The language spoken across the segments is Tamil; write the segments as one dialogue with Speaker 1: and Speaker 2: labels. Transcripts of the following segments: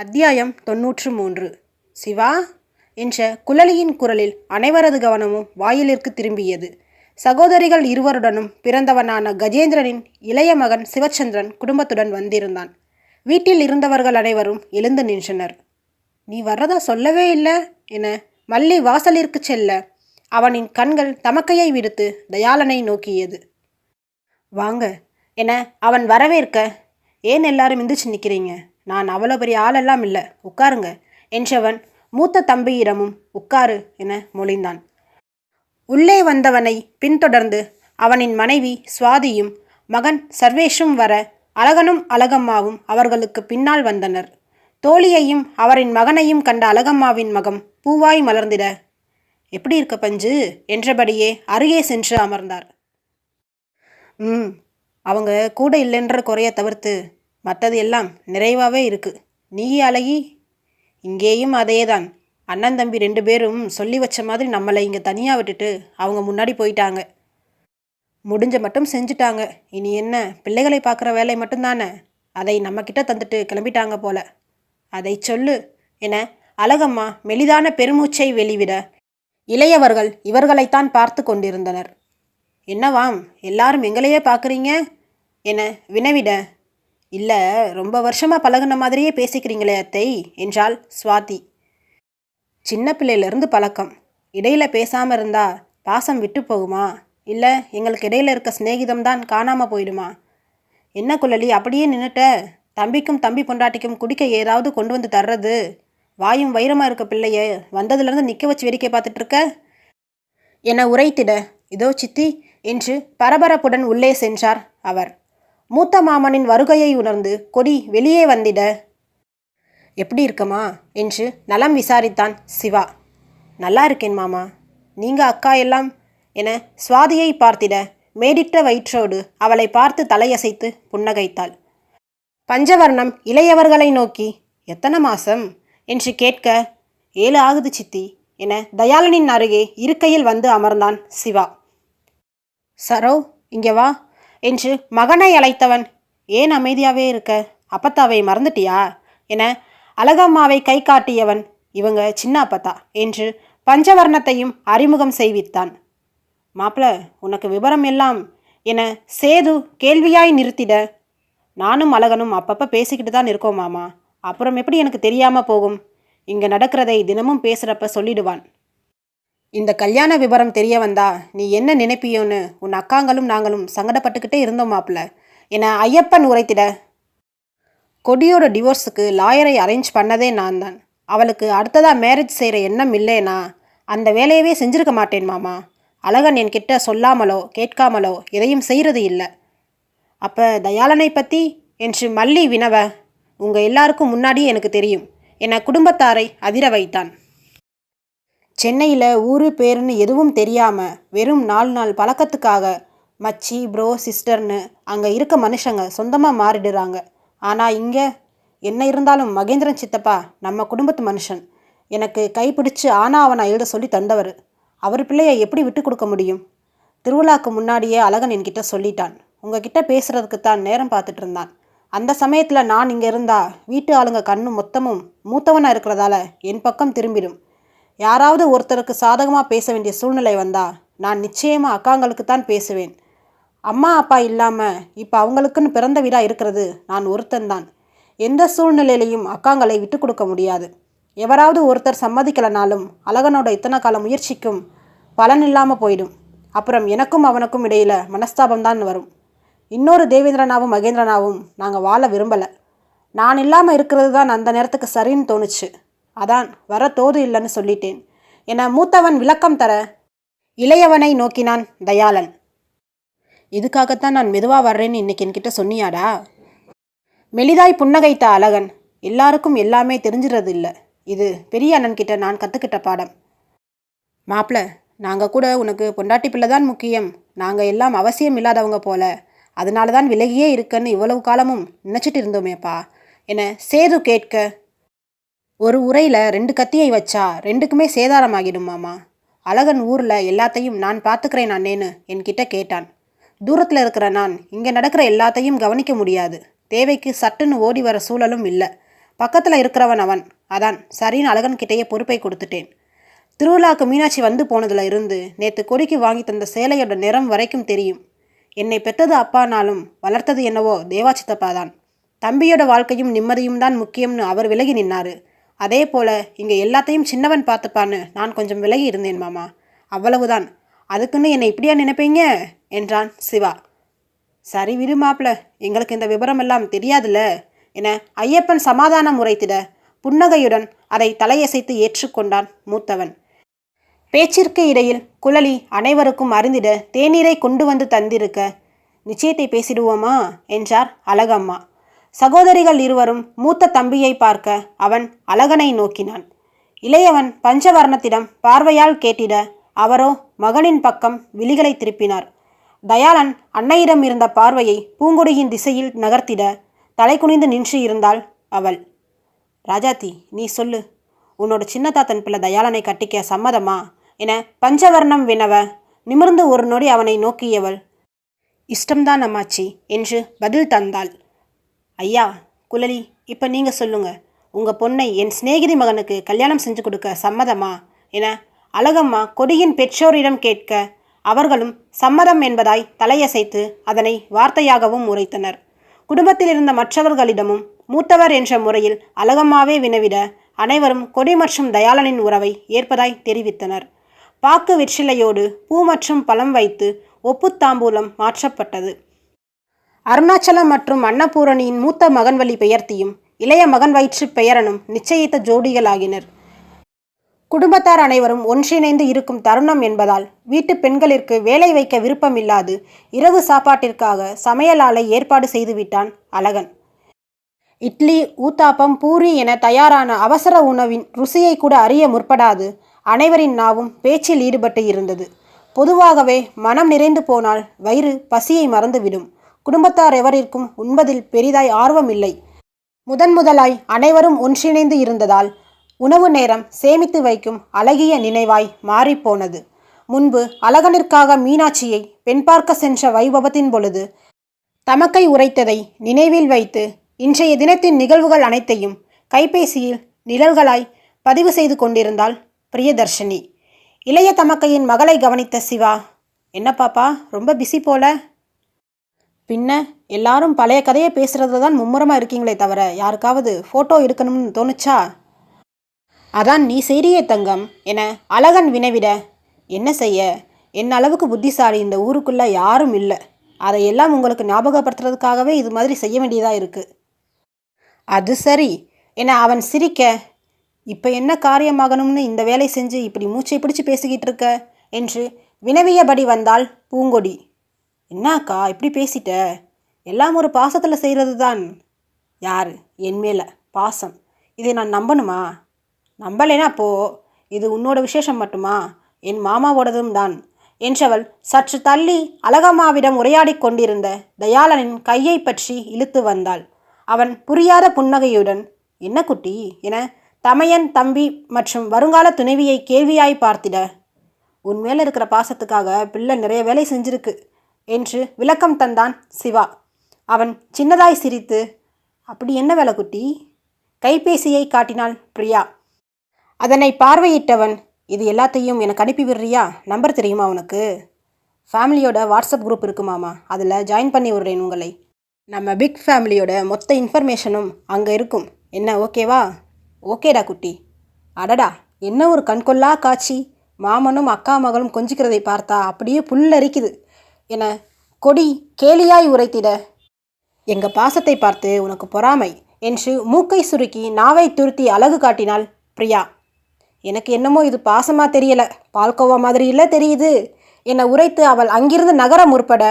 Speaker 1: அத்தியாயம் தொன்னூற்று மூன்று சிவா? என்ற குழலியின் குரலில் அனைவரது கவனமும் வாயிலிற்கு திரும்பியது. சகோதரிகள் இருவருடனும் பிறந்தவனான கஜேந்திரனின் இளைய மகன் சிவச்சந்திரன் குடும்பத்துடன் வந்திருந்தான். வீட்டில் இருந்தவர்கள் அனைவரும் எழுந்து நின்றனர். நீ வர்றதா சொல்லவே இல்லை என மல்லி வாசலிற்கு செல்ல அவனின் கண்கள் தமக்கையை விடுத்து தயாளனை நோக்கியது. வாங்க என அவன் வரவேற்க ஏன் எல்லாரும் எந்திரிச்சு நிற்கிறீங்க நான் அவ்வளோ பெரிய ஆளெல்லாம் இல்லை. உட்காருங்க. என்றவன் மூத்த தம்பியிடமும் உட்காரு என மொழிந்தான். உள்ளே வந்தவனை பின்தொடர்ந்து அவனின் மனைவி சுவாதியும் மகன் சர்வேஷும் வர அழகனும் அழகம்மாவும் அவர்களுக்கு பின்னால் வந்தனர். தோழியையும் அவரின் மகனையும் கண்ட அழகம்மாவின் மகம் பூவாய் மலர்ந்திட எப்படி இருக்க பஞ்சு? என்றபடியே அருகே சென்று அமர்ந்தார். ம் அவங்க கூட இல்லைன்ற குறைய தவிர்த்து மற்றது எல்லாம் நிறைவாகவே இருக்கு. நீ அழகி இங்கேயும் அதேதான். அண்ணன் தம்பி ரெண்டு பேரும் சொல்லி வச்ச மாதிரி நம்மளை இங்கே தனியாக விட்டுட்டு அவங்க முன்னாடி போயிட்டாங்க. முடிஞ்ச மட்டும் செஞ்சுட்டாங்க. இனி என்ன பிள்ளைகளை பார்க்குற வேலை மட்டும்தானே? அதை நம்மக்கிட்ட தந்துட்டு கிளம்பிட்டாங்க போல. அதை சொல்லு. என அழகம்மா மெலிதான பெருமூச்சை வெளிவிட இளையவர்கள் இவர்களைத்தான் பார்த்து கொண்டிருந்தனர். என்னவாம் எல்லாரும் எங்களையே பார்க்குறீங்க? என வினவிட இல்லை ரொம்ப வருஷமாக பழகுன மாதிரியே பேசிக்கிறீங்களே அத்தை என்றாள் சுவாதி. சின்ன பிள்ளையிலேருந்து பழக்கம். இடையில் பேசாமல் இருந்தா பாசம் விட்டு போகுமா? இல்லை எங்களுக்கு இடையில இருக்க சிநேகிதம் தான் காணாமல் போயிடுமா? என்ன குழலி அப்படியே நின்றுட்ட தம்பிக்கும் தம்பி பொண்டாட்டிக்கும் குடிக்க ஏதாவது கொண்டு வந்து தர்றது? வாயும் வைரமாக இருக்க பிள்ளைய வந்ததுலேருந்து நிற்க வச்சு வேடிக்கை பார்த்துட்ருக்க என்னை என உரைத்திட இதோ சித்தி என்று பரபரப்புடன் உள்ளே சென்றார் அவர். மூத்த மாமனின் வருகையை உணர்ந்து கொடி வெளியே வந்திட. எப்படி இருக்கமா என்று நலம் விசாரித்தான் சிவா. நல்லா இருக்கேன் மாமா. நீங்க அக்கா எல்லாம்? என சுவாதியை பார்த்திட மேடிட்ட வயிற்றோடு அவளை பார்த்து தலையசைத்து புன்னகைத்தாள். பஞ்சவர்ணம் இளையவர்களை நோக்கி எத்தனை மாசம்? என்று கேட்க ஏழு ஆகுது சித்தி என தயாளனின் அருகே இருக்கையில் வந்து அமர்ந்தான் சிவா. சரோ இங்கே வா. என்று மகனை அழைத்தவன் ஏன் அமைதியாகவே இருக்க? அப்பத்தாவை மறந்துட்டியா? என அழகம்மாவை கை காட்டியவன் இவங்க சின்ன அப்பத்தா என்று பஞ்சவர்ணத்தையும் அறிமுகம் செய்வித்தான். மாப்பிள உனக்கு விவரம் எல்லாம் என சேது கேள்வியாய் நிறுத்திட நானும் அழகனும் அப்பப்போ பேசிக்கிட்டு தான் இருக்கோம் மாமா. அப்புறம் எப்படி எனக்கு தெரியாமல் போகும்? இங்கே நடக்கிறதை தினமும் பேசுகிறப்ப சொல்லிடுவான். இந்த கல்யாண விவரம் தெரிய வந்தா நீ என்ன நினைப்பியோன்னு உன் அக்காங்களும் நாங்களும் சங்கடப்பட்டுக்கிட்டே இருந்தோம் மாப்பிள்ள. என ஐயப்பன் உரைத்திட கொடியோட டிவோர்ஸுக்கு லாயரை அரேஞ்ச் பண்ணதே நான் தான். அவளுக்கு அடுத்ததாக மேரேஜ் செய்கிற எண்ணம் இல்லைனா அந்த வேலையவே செஞ்சிருக்க மாட்டேன் மாமா. அழகன் என்கிட்ட சொல்லாமலோ கேட்காமலோ எதையும் செய்கிறது இல்லை. அப்போ தயாளனை பற்றி என்று மல்லி வினவ உங்கள் எல்லாருக்கும் முன்னாடி எனக்கு தெரியும் என குடும்பத்தாரை அதிர வைத்தான். சென்னையில் ஊரு பேருன்னு எதுவும் தெரியாமல் வெறும் நாலு நாள் பழக்கத்துக்காக மச்சி ப்ரோ சிஸ்டர்னு அங்கே இருக்க மனுஷங்க சொந்தமாக மாறிடுறாங்க. ஆனால் இங்கே என்ன இருந்தாலும் மகேந்திரன் சித்தப்பா நம்ம குடும்பத்து மனுஷன். எனக்கு கைப்பிடிச்சு ஆனா அவனை எழுத சொல்லி தந்தவர். அவர் பிள்ளையை எப்படி விட்டு கொடுக்க முடியும்? திருவிழாக்கு முன்னாடியே அழகன் என்கிட்ட சொல்லிட்டான். உங்ககிட்ட பேசுறதுக்கு தான் நேரம் பார்த்துட்டு இருந்தான். அந்த சமயத்தில் நான் இங்கே இருந்தா வீட்டு ஆளுங்க கண்ணு மொத்தமும் மூத்தவனாக இருக்கிறதால என் பக்கம் திரும்பிடும். யாராவது ஒருத்தருக்கு சாதகமாக பேச வேண்டிய சூழ்நிலை வந்தா நான் நிச்சயமாக அக்காங்களுக்கு தான் பேசுவேன். அம்மா அப்பா இல்லாமல் இப்போ அவங்களுக்குன்னு பிறந்த வீடாக இருக்கிறது நான் ஒருத்தன்தான் எந்த சூழ்நிலையிலையும் அக்காங்களை விட்டு கொடுக்க முடியாது. எவராவது ஒருத்தர் சம்மதிக்கலனாலும் அழகனோட இத்தனை கால முயற்சிக்கும் பலன் இல்லாமல் போயிடும். அப்புறம் எனக்கும் அவனுக்கும் இடையில மனஸ்தாபம் தான் வரும். இன்னொரு தேவேந்திரனாவும் மகேந்திரனாவும் நாங்கள் வாழ விரும்பலை. நான் இல்லாமல் இருக்கிறது தான் அந்த நேரத்துக்கு சரின்னு தோணுச்சு. அதான் வர தோது இல்லைன்னு சொல்லிட்டேன். என மூத்தவன் விளக்கம் தர இளையவனை நோக்கினான் தயாளன். இதுக்காகத்தான் நான் மெதுவாக வர்றேன்னு இன்னைக்கு என்கிட்ட சொன்னியாடா? மெலிதாய் புன்னகைத்த அழகன் எல்லாருக்கும் எல்லாமே தெரிஞ்சிறது இல்லை இது பெரிய அண்ணன்கிட்ட நான் கற்றுக்கிட்ட பாடம். மாப்பிள நாங்கள் கூட உனக்கு பொண்டாட்டி பிள்ளை தான் முக்கியம். நாங்கள் எல்லாம் அவசியம் இல்லாதவங்க போல. அதனால தான் விலகியே இருக்கன்னு இவ்வளவு காலமும் நினச்சிட்டு இருந்தோமேப்பா என சேது கேட்க ஒரு உரையில் ரெண்டு கத்தியை வச்சா ரெண்டுக்குமே சேதாரம் ஆகிடுமாமா அழகன் ஊரில் எல்லாத்தையும் நான் பார்த்துக்கிறேன் அண்ணேன்னு என்கிட்ட கேட்டான். தூரத்தில் இருக்கிற நான் இங்கே நடக்கிற எல்லாத்தையும் கவனிக்க முடியாது. தேவைக்கு சட்டுன்னு ஓடி வர சூழலும் இல்லை. பக்கத்தில் இருக்கிறவன் அவன். அதான் சரின்னு அழகன் கிட்டேயே பொறுப்பை கொடுத்துட்டேன். திருவிழாக்கு மீனாட்சி வந்து போனதில் இருந்து நேற்று கொடிக்கு வாங்கி தந்த சேலையோட நிறம் வரைக்கும் தெரியும். என்னை பெற்றது அப்பானாலும் வளர்த்தது என்னவோ தேவா சித்தப்பா தான். தம்பியோட வாழ்க்கையும் நிம்மதியும் தான் முக்கியம்னு அவர் விலகி நின்னாரு. அதே போல இங்கே எல்லாத்தையும் சின்னவன் பார்த்துப்பான்னு நான் கொஞ்சம் விலகி இருந்தேன் மாமா. அவ்வளவுதான். அதுக்குன்னு என்னை இப்படியா நினைப்பீங்க? என்றான் சிவா. சரி விடு மாப்பிள. எங்களுக்கு இந்த விவரமெல்லாம் தெரியாதுல்ல. என ஐயப்பன் சமாதானம் உரைத்திட புன்னகையுடன் அதை தலையசைத்து ஏற்றுக்கொண்டான் மூத்தவன். பேச்சிற்கு இடையில் குழலி அனைவருக்கும் அறிந்திட தேநீரை கொண்டு வந்து தந்திருக்க நிச்சயத்தை பேசிடுவோமா? என்றார் அழகம்மா. சகோதரிகள் இருவரும் மூத்த தம்பியை பார்க்க அவன் அழகனை நோக்கினான். இளையவன் பஞ்சவர்ணத்திடம் பார்வையால் கேட்டிட அவரோ மகனின் பக்கம் விழிகளை திருப்பினார். தயாளன் அன்னையிடம் இருந்த பார்வையை பூங்கொடியின் திசையில் நகர்த்திட தலை குனிந்து நின்று இருந்தாள் அவள். ராஜாத்தி நீ சொல்லு. உன்னோட சின்ன தாத்தன் பிள்ளை தயாளனை கட்டிக்க சம்மதமா? என பஞ்சவர்ணம் வினவ நிமிர்ந்து ஒரு நொடி அவனை நோக்கியவள். இஷ்டம்தான் அம்மாச்சி என்று பதில் தந்தாள். ஐயா குலலி இப்போ நீங்கள் சொல்லுங்கள் உங்கள் பொண்ணை என் சிநேகிதி மகனுக்கு கல்யாணம் செஞ்சு கொடுக்க சம்மதமா? என அழகம்மா கொடியின் பெற்றோரிடம் கேட்க அவர்களும் சம்மதம் என்பதாய் தலையசைத்து அதனை வார்த்தையாகவும் உரைத்தனர். குடும்பத்தில் இருந்த மற்றவர்களிடமும் மூத்தவர் என்ற முறையில் அழகம்மாவே வினவிட அனைவரும் கொடி மற்றும் தயாளனின் உறவை ஏற்பதாய் தெரிவித்தனர். பாக்கு வெற்றிலையோடு பூ மற்றும் பழம் வைத்து ஒப்புத்தாம்பூலம் மாற்றப்பட்டது. அருணாச்சலம் மற்றும் அன்னபூரணியின் மூத்த மகன் வழி பெயர்த்தியும் இளைய மகன் வயிற்று பெயரனும் நிச்சயித்த ஜோடிகளாகினர். குடும்பத்தார் அனைவரும் ஒன்றிணைந்து இருக்கும் தருணம் என்பதால் வீட்டு பெண்களிற்கு வேலை வைக்க விருப்பமில்லாது இரவு சாப்பாட்டிற்காக சமையலாலை ஏற்பாடு செய்துவிட்டான் அழகன். இட்லி ஊத்தாப்பம் பூரி என தயாரான அவசர உணவின் ருசியை கூட அறிய முற்படாது அனைவரின் நாவும் பேச்சில் ஈடுபட்டு இருந்தது. பொதுவாகவே மனம் நிறைந்து போனால் வயிறு பசியை மறந்துவிடும். குடும்பத்தார் எவரிற்கும் உண்பதில் பெரிதாய் ஆர்வம் இல்லை. முதன் முதலாய் அனைவரும் ஒன்றிணைந்து இருந்ததால் உணவு நேரம் சேமித்து வைக்கும் அழகிய நினைவாய் மாறிப்போனது முன்பு அழகனிற்காக மீனாட்சியை பெண் பார்க்க சென்ற வைபவத்தின் பொழுது தமக்கை உரைத்ததை நினைவில் வைத்து இன்றைய தினத்தின் நிகழ்வுகள் அனைத்தையும் கைபேசியில் நிழல்களாய் பதிவு செய்து கொண்டிருந்தாள் பிரியதர்ஷினி. இளைய தமக்கையின் மகளை கவனித்த சிவா என்ன பாப்பா ரொம்ப பிஸி போல. பின்ன எல்லாரும் பழைய கதையை பேசுறதுல தான் மும்முரமாக இருக்கீங்களே தவிர யாருக்காவது ஃபோட்டோ இருக்கணும்னு தோணுச்சா? அதான் நீ செய்றியே தங்கம் என அழகன் வினவிட என்ன செய்ய? என் அளவுக்கு புத்திசாலி இந்த ஊருக்குள்ளே யாரும் இல்லை. அதையெல்லாம் உங்களுக்கு ஞாபகப்படுத்துறதுக்காகவே இது மாதிரி செய்ய வேண்டியதாக இருக்குது அது சரி என அவன் சிரிக்க இப்போ என்ன காரியமாகணும்னு இந்த வேலை செஞ்சு இப்படி மூச்சை பிடிச்சு பேசிக்கிட்டு இருக்க? என்று வினவியபடி வந்தாள் பூங்கொடி. என்னாக்கா இப்படி பேசிட்ட? எல்லாம் ஒரு பாசத்தில் செய்கிறது தான் யார்? என் மேலே. பாசம். இதை நான் நம்பணுமா? நம்பலைனா போ. இது உன்னோட விசேஷம் மட்டுமா? என் மாமாவோடதும் தான். என்றவள் சற்று தள்ளி அழகம்மாவிடம் உரையாடிக் கொண்டிருந்த தயாளனின் கையை பற்றி இழுத்து வந்தாள். அவன் புரியாத புன்னகையுடன் என்ன குட்டி? என தமையன் தம்பி மற்றும் வருங்கால துணைவியை கேள்வியாய் பார்த்திட. உன் மேலே இருக்கிற பாசத்துக்காக பிள்ளை நிறைய வேலை செஞ்சிருக்கு. என்று விளக்கம் தந்தான் சிவா. அவன் சின்னதாய் சிரித்து அப்படி என்ன வேலை குட்டி? கைபேசியை காட்டினாள் பிரியா. அதனை பார்வையிட்டவன் இது எல்லாத்தையும் எனக்கு அனுப்பி விடுறியா? நம்பர் தெரியுமா உனக்கு? ஃபேமிலியோட வாட்ஸ்அப் குரூப் இருக்குமாமா அதில் ஜாயின் பண்ணி விடுறேன் உங்களை. நம்ம பிக் ஃபேமிலியோட மொத்த இன்ஃபர்மேஷனும் அங்கே இருக்கும். என்ன ஓகேவா? ஓகேடா குட்டி. அடடா என்ன ஒரு கண்கொள்ளா காட்சி. மாமனும் அக்கா மகளும் கொஞ்சிக்கிறதை பார்த்தா அப்படியே புல்லரிக்குது. என கொடி கேலியாய் உரைத்திட. எங்க பாசத்தை பார்த்து உனக்கு பொறாமை என்று மூக்கை சுருக்கி நாவை துருத்தி அழகு காட்டினாள் பிரியா. எனக்கு என்னமோ இது பாசமா தெரியல. பால்கோவா மாதிரி இல்லை தெரியுது என்னை உரைத்து அவள் அங்கிருந்து நகர முற்பட.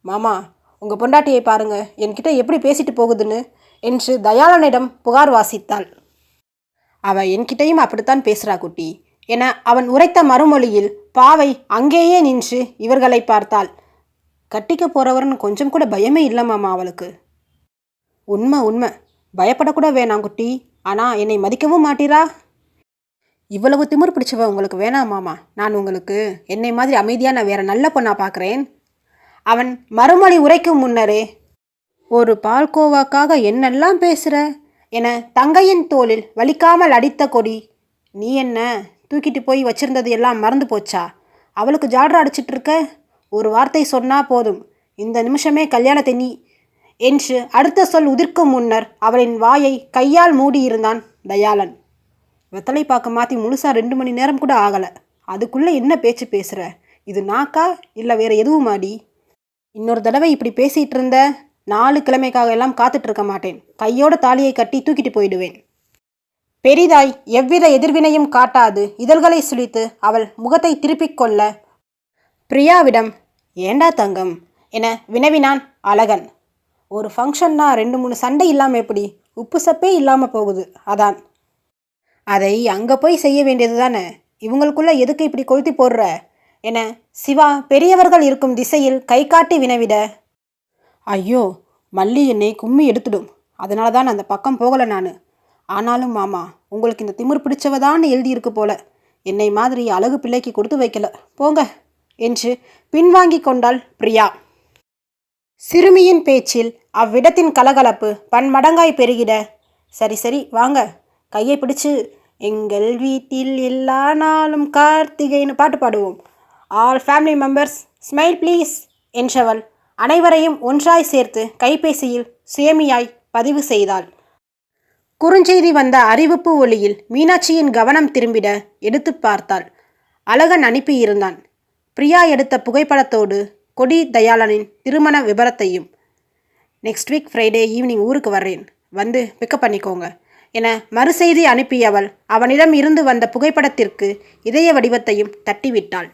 Speaker 1: மாமா உங்கள் பொண்டாட்டியை பாருங்க. என்கிட்ட எப்படி பேசிட்டு போகுதுன்னு என்று தயாளனிடம் புகார் வாசித்தாள். அவள் என்கிட்டையும் அப்படித்தான் பேசுறா குட்டி. என அவன் உரைத்த மறுமொழியில் பாவை அங்கேயே நின்று இவர்களை பார்த்தாள். கட்டிக்க போறவர்னு கொஞ்சம் கூட பயமே இல்லைம்மாமா அவளுக்கு. உண்மை உண்மை. பயப்படக்கூட வேணாம் குட்டி. ஆனால் என்னை மதிக்கவும் மாட்டீரா? இவ்வளவு திமிர் பிடிச்சவ உங்களுக்கு வேணாம் மாமா நான் உங்களுக்கு என்னை மாதிரி அமைதியாக நான் வேற நல்ல பொண்ணா பார்க்குறேன் அவன் மறுமொழி உரைக்கும் முன்னரே ஒரு பால்கோவாக்காக என்னெல்லாம் பேசுகிற என தங்கையின் தோளில் வலிக்காமல் அடித்த கொடி நீ என்ன? தூக்கிட்டு போய் வச்சிருந்தது எல்லாம் மறந்து போச்சா? அவளுக்கு ஜால்ரா அடிச்சிட்டு இருக்க ஒரு வார்த்தை சொன்னா போதும். இந்த நிமிஷமே கல்யாணத்தை நீ என்று அடுத்த சொல் உதிர்க்கும் முன்னர் அவளின் வாயை கையால் மூடியிருந்தான் தயாளன். வெத்தலை பாக்க மாற்றி முழுசா ரெண்டு மணி நேரம் கூட ஆகலை. அதுக்குள்ளே என்ன பேச்சு பேசுகிற இது நாக்கா இல்லை வேறு எதுவும் மாடி இன்னொரு தடவை இப்படி பேசிகிட்டு இருந்த நாலு கிழமைக்காக எல்லாம் காத்துட்ருக்க மாட்டேன். கையோட தாலியை கட்டி தூக்கிட்டு போயிடுவேன். பெரிதாய் எவ்வித எதிர்வினையும் காட்டாது இதழ்களை சுழித்து அவள் முகத்தை திருப்பிக் கொள்ள. பிரியாவிடம் ஏண்டா தங்கம்? என வினவினான் அழகன். ஒரு ஃபங்க்ஷன்னா ரெண்டு மூணு சண்டை இல்லாமல் எப்படி? உப்பு சப்பே இல்லாமல் போகுது அதான். அதை அங்கே போய் செய்ய வேண்டியது தானே? இவங்களுக்குள்ள எதுக்கு இப்படி கொளுத்தி போடுற? என சிவா பெரியவர்கள் இருக்கும் திசையில் கை காட்டி வினவிட. ஐயோ மல்லி என்னை கும்மி எடுத்துடும். அதனால தான் அந்த பக்கம் போகலை நான். ஆனாலும் மாமா உங்களுக்கு இந்த திமிர் பிடிச்சவதான்னு எழுதியிருக்கு போல. என்னை மாதிரி அழகு பிள்ளைக்கு கொடுத்து வைக்கல. போங்க என்று பின்வாங்கி கொண்டாள் பிரியா. சிறுமியின் பேச்சில் அவ்விடத்தின் கலகலப்பு பன்மடங்காய் பெருகிட. சரி சரி வாங்க. கையை பிடிச்சு எங்கள் வீட்டில் எல்லா நாளும் கார்த்திகைன்னு பாட்டு பாடுவோம். All family members smile please என்றவள் அனைவரையும் ஒன்றாய் சேர்த்து கைபேசியில் சுயமியாய் பதிவு செய்தாள். குறுஞ்செய்தி வந்த அறிவிப்பு ஒளியில் மீனாட்சியின் கவனம் திரும்பிட எடுத்து பார்த்தாள். அழகன் அனுப்பியிருந்தான். பிரியா எடுத்த புகைப்படத்தோடு கொடி தயாளனின் திருமண விபரத்தையும் நெக்ஸ்ட் வீக் ஃப்ரைடே ஈவினிங் ஊருக்கு வர்றேன். வந்து பிக்கப் பண்ணிக்கோங்க என மறுசெய்தி அனுப்பியவள் அவனிடம் இருந்து வந்த புகைப்படத்திற்கு இதய வடிவத்தையும் தட்டிவிட்டாள்.